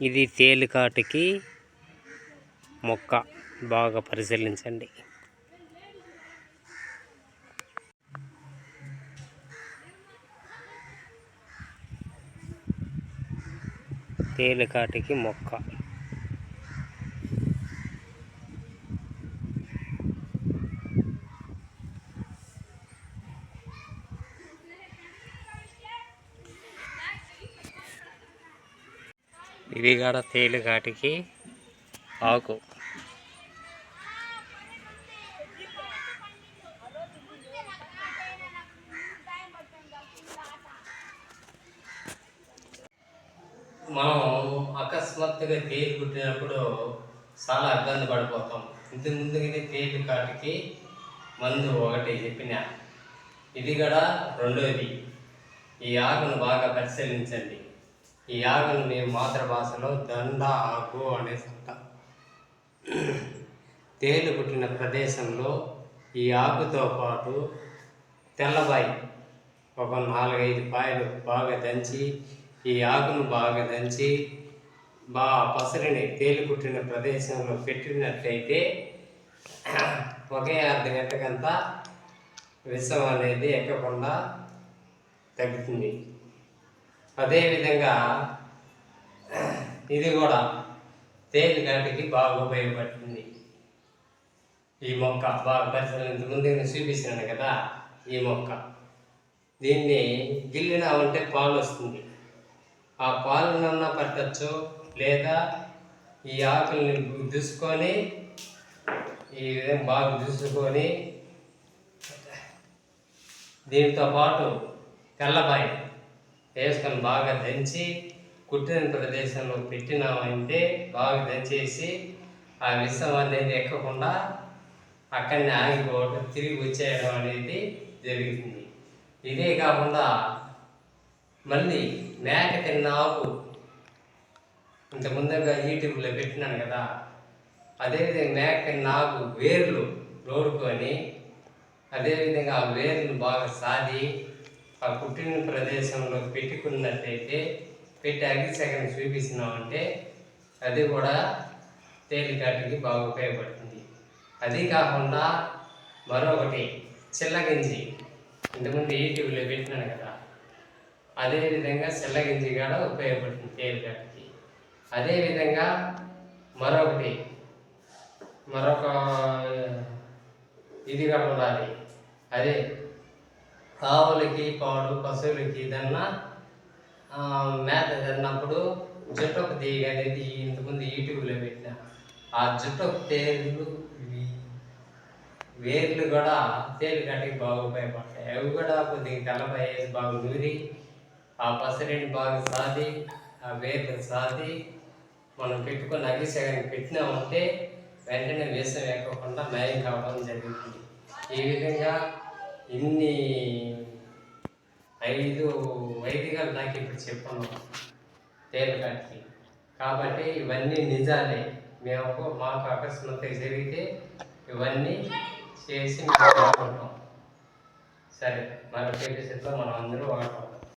ఇది తేలికాటికి మొక్క. బాగా పరిశీలించండి. తేలికాటికి మొక్క. ఇది కూడా తేలికాటికి ఆకు. మనం అకస్మాత్తుగా తేలి కుట్టినప్పుడు చాలా ఇబ్బంది పడిపోతాం. ఇంత ముందుగానే తేలి కాటికి మందు ఒకటి చెప్పిన. ఇది కూడా రెండోది. ఈ ఆకును బాగా పరిశీలించండి. ఈ ఆకును మేము మాతృభాషలో దండ ఆకు అనేసి అంటాం తేలు పుట్టిన ప్రదేశంలో ఈ ఆకుతో పాటు తెల్లబాయి ఒక నాలుగైదు పాయలు బాగా దంచి ఈ ఆకును బాగా దంచి బా పసరిని తేలి పుట్టిన ప్రదేశంలో పెట్టినట్లయితే ఒకే అర్ధ గంటకంతా విషం అనేది ఎక్కకుండా తగ్గుతుంది. అదేవిధంగా ఇది కూడా తేలి గంటకి బాగా ఉపయోగపడుతుంది. ఈ మొక్క బాగా పరిశీలన ముందు నేను చూపిస్తున్నాను కదా ఈ మొక్క. దీన్ని గిల్లినామంటే పాలు వస్తుంది. ఆ పాలనన్నా పట్టచ్చు లేదా ఈ ఆకుల్ని దూసుకొని ఈ విధంగా బాగా దూసుకొని దీంతో పాటు తెల్లబాయి వేసుకొని బాగా దంచి కుట్టిన ప్రదేశంలో పెట్టినామంటే బాగా దంచేసి ఆ విషం అనేది ఎక్కకుండా అక్కడనే ఆగిపోవడం తిరిగి వచ్చేయడం అనేది జరుగుతుంది. ఇదే కాకుండా మళ్ళీ మేక తిన్న ఆకు ఇంత ముందుగా యూట్యూబ్లో పెట్టినాను కదా అదేవిధంగా మేక తిన్న ఆకు వేర్లు నోడుకొని అదేవిధంగా ఆ వేర్లు బాగా సాది ఆ పుట్టిన ప్రదేశంలో పెట్టుకున్నట్టయితే పెట్టి అగ్గిసగం చూపిస్తున్నామంటే అది కూడా తేలికాటికి బాగా ఉపయోగపడుతుంది. అది కాకుండా మరొకటి చిల్లగింజి ఇంతకుముందు ఈటీవీలో పెట్టినాను కదా. అదేవిధంగా చిల్లగింజి కూడా ఉపయోగపడుతుంది తేలికాటికి అదేవిధంగా మరొకటి మరొక ఇది కూడా ఉండాలి. అదే ఆవులకి పాడు పశువులకి ఏదన్నా మేత తిన్నప్పుడు జుట్టొక తీగ అనేది ఇంతకుముందు యూట్యూబ్లో పెట్టిన. ఆ జుట్టొక తేలు వేర్లు కూడా తేలు కట్టికి బాగా ఉపయోగపడతాయి. అవి కూడా కొద్దిగా తెల్లపై బాగా నూరి ఆ పసరిని బాగా సాది ఆ వేర్లు సాది మనం పెట్టుకొని అగ్గిసగానికి పెట్టినామంటే వెంటనే వేసం ఎక్కకుండా నయం కావడం జరుగుతుంది. ఈ విధంగా ఇన్ని ఐదు వైదికలు నాకు ఇప్పుడు చెప్పను. తేలికాటికి కాబట్టి ఇవన్నీ నిజాలే. మేము మాకు అకస్మాత్తుగా జరిగితే ఇవన్నీ చేసి మేము సరే మన ఎపిసోడ్లో మనం అందరూ వాడుకుంటాం.